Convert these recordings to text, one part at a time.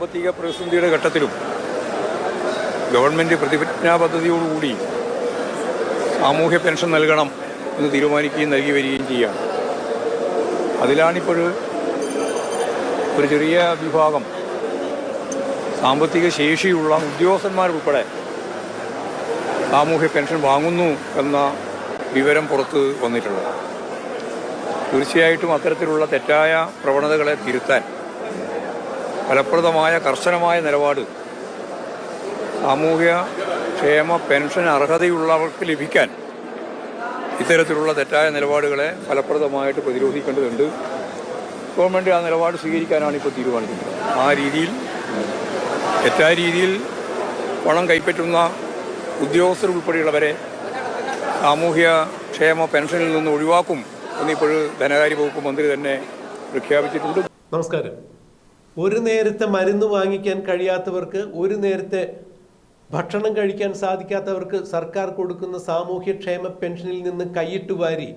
സാമ്പത്തിക പ്രതിസന്ധിയുടെ ഘട്ടത്തിലും ഗവൺമെന്റ് പ്രതിജ്ഞാ പദ്ധതിയോടുകൂടി സാമൂഹ്യ പെൻഷൻ നൽകണം എന്ന് തീരുമാനിക്കുകയും നൽകി വരികയും ചെയ്യുകയാണ് അതിലാണിപ്പോൾ ഒരു ചെറിയ വിഭാഗം സാമ്പത്തിക ശേഷിയുള്ള ഉദ്യോഗസ്ഥന്മാരുൾപ്പെടെ സാമൂഹ്യ പെൻഷൻ വാങ്ങുന്നു എന്ന വിവരം പുറത്ത് വന്നിട്ടുള്ളത്. തീർച്ചയായിട്ടും അത്തരത്തിലുള്ള തെറ്റായ പ്രവണതകളെ തിരുത്താൻ ഫലപ്രദമായ കർശനമായ നിലപാട്. സാമൂഹ്യ ക്ഷേമ പെൻഷൻ അർഹതയുള്ളവർക്ക് ലഭിക്കാൻ ഇത്തരത്തിലുള്ള തെറ്റായ നിലപാടുകളെ ഫലപ്രദമായിട്ട് പ്രതിരോധിക്കേണ്ടതുണ്ട്. ഗവൺമെന്റ് ആ നിലപാട് സ്വീകരിക്കാനാണ് ഇപ്പോൾ തീരുമാനിക്കുന്നത്. ആ രീതിയിൽ തെറ്റായ രീതിയിൽ പണം കൈപ്പറ്റുന്ന ഉദ്യോഗസ്ഥർ ഉൾപ്പെടെയുള്ളവരെ സാമൂഹ്യ ക്ഷേമ പെൻഷനിൽ നിന്ന് ഒഴിവാക്കും എന്നിപ്പോൾ ധനകാര്യ വകുപ്പ് മന്ത്രി തന്നെ പ്രഖ്യാപിച്ചിട്ടുണ്ട്. നമസ്കാരം. ഒരു നേരത്തെ മരുന്ന് വാങ്ങിക്കാൻ കഴിയാത്തവർക്ക് ഒരു നേരത്തെ ഭക്ഷണം കഴിക്കാൻ സാധിക്കാത്തവർക്ക് സർക്കാർ കൊടുക്കുന്ന സാമൂഹ്യക്ഷേമ പെൻഷനിൽ നിന്ന് കൈയിട്ട് വാരി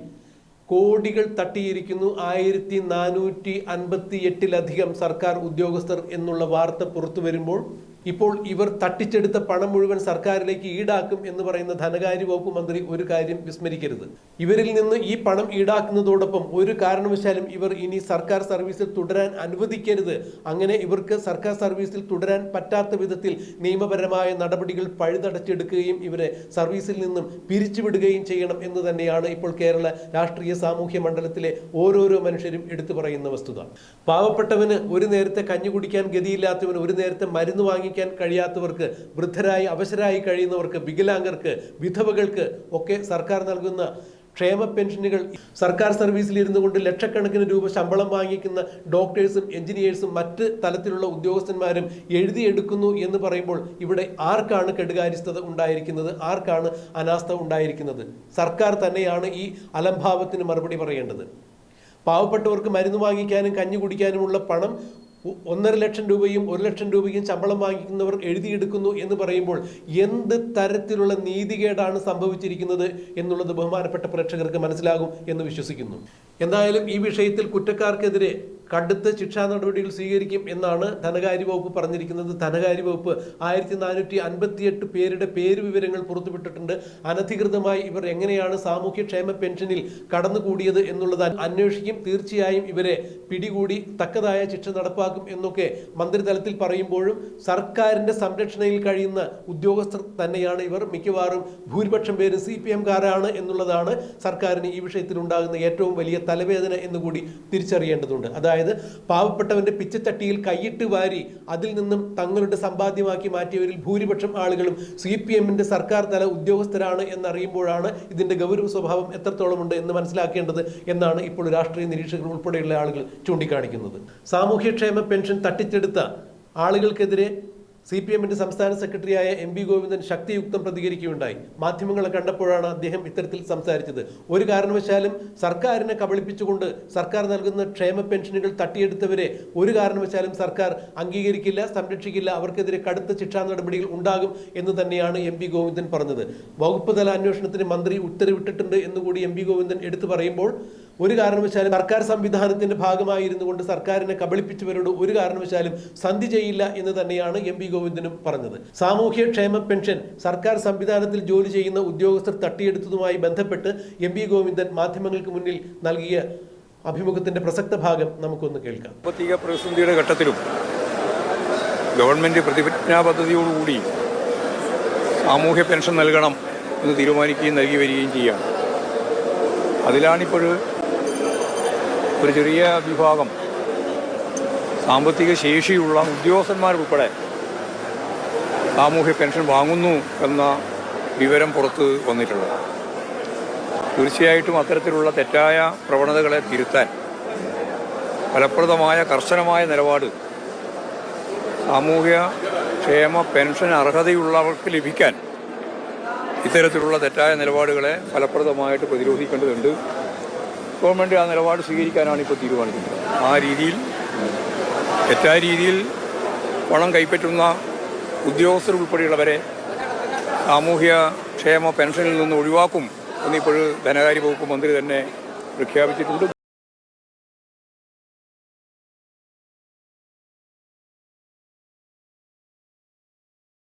കോടികൾ തട്ടിയിരിക്കുന്നു. ആയിരത്തി നാനൂറ്റി അൻപത്തി എട്ടിലധികം സർക്കാർ ഉദ്യോഗസ്ഥർ എന്നുള്ള വാർത്ത പുറത്തു വരുമ്പോൾ ഇപ്പോൾ ഇവർ തട്ടിച്ചെടുത്ത പണം മുഴുവൻ സർക്കാരിലേക്ക് ഈടാക്കും എന്ന് പറയുന്ന ധനകാര്യ വകുപ്പ് മന്ത്രി ഒരു കാര്യം വിസ്മരിക്കരുത്. ഇവരിൽ നിന്ന് ഈ പണം ഈടാക്കുന്നതോടൊപ്പം ഒരു കാരണവശാലും ഇവർ ഇനി സർക്കാർ സർവീസിൽ തുടരാൻ അനുവദിക്കരുത്. അങ്ങനെ ഇവർക്ക് സർക്കാർ സർവീസിൽ തുടരാൻ പറ്റാത്ത വിധത്തിൽ നിയമപരമായ നടപടികൾ പഴുതടച്ചെടുക്കുകയും ഇവരെ സർവീസിൽ നിന്നും പിരിച്ചുവിടുകയും ചെയ്യണം എന്ന് തന്നെയാണ് ഇപ്പോൾ കേരള രാഷ്ട്രീയ സാമൂഹ്യ മണ്ഡലത്തിലെ ഓരോരോ മനുഷ്യരും എടുത്തു പറയുന്ന വസ്തുത. പാവപ്പെട്ടവന് ഒരു നേരത്തെ കഞ്ഞി കുടിക്കാൻ ഗതിയില്ലാത്തവന് ഒരു നേരത്തെ മരുന്ന് വാങ്ങിക്കാൻ കഴിയാത്തവർക്ക് വൃദ്ധരായി അവശരായി കഴിയുന്നവർക്ക് വികലാംഗർക്ക് വിധവകൾക്ക് ഒക്കെ സർക്കാർ നൽകുന്ന ക്ഷേമ പെൻഷനുകൾ സർക്കാർ സർവീസിൽ ഇരുന്നു കൊണ്ട് ലക്ഷക്കണക്കിന് രൂപ ശമ്പളം വാങ്ങിക്കുന്ന ഡോക്ടേഴ്സും എഞ്ചിനീയേഴ്സും മറ്റ് തലത്തിലുള്ള ഉദ്യോഗസ്ഥന്മാരും എഴുതിയെടുക്കുന്നു എന്ന് പറയുമ്പോൾ ഇവിടെ ആർക്കാണ് കെടുകാര്യസ്ഥത ഉണ്ടായിരിക്കുന്നത്? ആർക്കാണ് അനാസ്ഥ ഉണ്ടായിരിക്കുന്നത്? സർക്കാർ തന്നെയാണ് ഈ അലംഭാവത്തിന് മറുപടി പറയേണ്ടത്. പാവപ്പെട്ടവർക്ക് മരുന്ന് വാങ്ങിക്കാനും കഞ്ഞി കുടിക്കാനുമുള്ള പണം ഒന്നര ലക്ഷം രൂപയും ഒരു ലക്ഷം രൂപയും ശമ്പളം വാങ്ങിക്കുന്നവർ എഴുതിയെടുക്കുന്നു എന്ന് പറയുമ്പോൾ എന്ത് തരത്തിലുള്ള നീതികേടാണ് സംഭവിച്ചിരിക്കുന്നത് എന്നുള്ളത് ബഹുമാനപ്പെട്ട പ്രേക്ഷകർക്ക് മനസ്സിലാകും എന്ന് വിശ്വസിക്കുന്നു. എന്തായാലും ഈ വിഷയത്തിൽ കുറ്റക്കാർക്കെതിരെ കടുത്ത ശിക്ഷാ നടപടികൾ സ്വീകരിക്കും എന്നാണ് ധനകാര്യ വകുപ്പ് പറഞ്ഞിരിക്കുന്നത്. ധനകാര്യ വകുപ്പ് ആയിരത്തി നാനൂറ്റി അൻപത്തിയെട്ട് പേരുടെ പേര് വിവരങ്ങൾ പുറത്തുവിട്ടിട്ടുണ്ട്. അനധികൃതമായി ഇവർ എങ്ങനെയാണ് സാമൂഹ്യക്ഷേമ പെൻഷനിൽ കടന്നുകൂടിയത് എന്നുള്ളത് അന്വേഷിക്കും. തീർച്ചയായും ഇവരെ പിടികൂടി തക്കതായ ശിക്ഷ നടപ്പാക്കും എന്നൊക്കെ മന്ത്രിതലത്തിൽ പറയുമ്പോഴും സർക്കാരിന്റെ സംരക്ഷണയിൽ കഴിയുന്ന ഉദ്യോഗസ്ഥർ തന്നെയാണ് ഇവർ. മിക്കവാറും ഭൂരിപക്ഷം പേര് സി പി എംകാരാണ് എന്നുള്ളതാണ് സർക്കാരിന് ഈ വിഷയത്തിൽ ഉണ്ടാകുന്ന ഏറ്റവും വലിയ തലവേദന എന്നുകൂടി തിരിച്ചറിയേണ്ടതുണ്ട്. അതായത് പാവപ്പെട്ടവന്റെ പിച്ചച്ചട്ടിയിൽ കൈയിട്ട് വാരി അതിൽ നിന്നും തങ്ങളുടെ സമ്പാദ്യമാക്കി മാറ്റിയവരിൽ ഭൂരിപക്ഷം ആളുകളും സി പി എമ്മിന്റെ സർക്കാർ തല ഉദ്യോഗസ്ഥരാണ് എന്നറിയുമ്പോഴാണ് ഇതിന്റെ ഗൗരവ സ്വഭാവം എത്രത്തോളം ഉണ്ട് എന്ന് മനസ്സിലാക്കേണ്ടത് എന്നാണ് ഇപ്പോൾ രാഷ്ട്രീയ നിരീക്ഷകർ ഉൾപ്പെടെയുള്ള ആളുകൾ ചൂണ്ടിക്കാണിക്കുന്നത്. സാമൂഹ്യക്ഷേമ പെൻഷൻ തട്ടിച്ചെടുത്ത ആളുകൾക്കെതിരെ സി പി എമ്മിന്റെ സംസ്ഥാന സെക്രട്ടറിയായ എം പി ഗോവിന്ദൻ ശക്തിയുക്തം പ്രതികരിക്കുകയുണ്ടായി. മാധ്യമങ്ങളെ കണ്ടപ്പോഴാണ് അദ്ദേഹം ഇത്തരത്തിൽ സംസാരിച്ചത്. ഒരു കാരണവശാലും സർക്കാരിനെ കബളിപ്പിച്ചുകൊണ്ട് സർക്കാർ നൽകുന്ന ക്ഷേമ പെൻഷനുകൾ തട്ടിയെടുത്തവരെ ഒരു കാരണവശാലും സർക്കാർ അംഗീകരിക്കില്ല സംരക്ഷിക്കില്ല. അവർക്കെതിരെ കടുത്ത ശിക്ഷാ നടപടികൾ ഉണ്ടാകും എന്ന് തന്നെയാണ് എം പി ഗോവിന്ദൻ പറഞ്ഞത്. വകുപ്പ് തല അന്വേഷണത്തിന് മന്ത്രി ഉത്തരവിട്ടിട്ടുണ്ട് എന്നുകൂടി എം പി ഗോവിന്ദൻ എടുത്തു പറയുമ്പോൾ ഒരു കാരണവശാലും സർക്കാർ സംവിധാനത്തിന്റെ ഭാഗമായിരുന്നു കൊണ്ട് സർക്കാരിനെ കബളിപ്പിച്ചവരോട് ഒരു കാരണവശാലും സന്ധി ചെയ്യില്ല എന്ന് തന്നെയാണ് എം പി ഗോവിന്ദനും പറഞ്ഞത്. സാമൂഹ്യ ക്ഷേമ പെൻഷൻ സർക്കാർ സംവിധാനത്തിൽ ജോലി ചെയ്യുന്ന ഉദ്യോഗസ്ഥർ തട്ടിയെടുത്തതുമായി ബന്ധപ്പെട്ട് എം പി ഗോവിന്ദൻ മാധ്യമങ്ങൾക്ക് മുന്നിൽ നൽകിയ അഭിമുഖത്തിന്റെ പ്രസക്ത ഭാഗം നമുക്കൊന്ന് കേൾക്കാം. സാമ്പത്തിക പ്രതിസന്ധിയുടെ ഘട്ടത്തിലും ഗവൺമെന്റ് പ്രതിജ്ഞാ പദ്ധതിയോടുകൂടി സാമൂഹ്യ പെൻഷൻ നൽകണം എന്ന് തീരുമാനിക്കുകയും നൽകി വരികയും ചെയ്യുകയാണ്. അതിലാണിപ്പോൾ ഒരു ചെറിയ വിഭാഗം. സാമ്പത്തിക ശേഷിയുള്ള ഉദ്യോഗസ്ഥന്മാരുൾപ്പെടെ സാമൂഹ്യ പെൻഷൻ വാങ്ങുന്നു എന്ന വിവരം പുറത്ത് വന്നിട്ടുള്ളത്. തീർച്ചയായിട്ടും അത്തരത്തിലുള്ള തെറ്റായ പ്രവണതകളെ തിരുത്താൻ ഫലപ്രദമായ കർശനമായ നിലപാട് സാമൂഹ്യ ക്ഷേമ പെൻഷൻ അർഹതയുള്ളവർക്ക് ലഭിക്കാൻ ഇത്തരത്തിലുള്ള തെറ്റായ നിലപാടുകളെ ഫലപ്രദമായിട്ട് പ്രതിരോധിക്കേണ്ടതുണ്ട്. ഗവൺമെന്റ് ആ നിലപാട് സ്വീകരിക്കാനാണ് ഇപ്പോൾ തീരുമാനിക്കുന്നത്. ആ രീതിയിൽ തെറ്റായ രീതിയിൽ പണം കൈപ്പറ്റുന്ന ഉദ്യോഗസ്ഥർ ഉൾപ്പെടെയുള്ളവരെ സാമൂഹ്യ ക്ഷേമ പെൻഷനിൽ നിന്ന് ഒഴിവാക്കും എന്നിപ്പോൾ ധനകാര്യ വകുപ്പ് മന്ത്രി തന്നെ പ്രഖ്യാപിച്ചിട്ടുണ്ട്.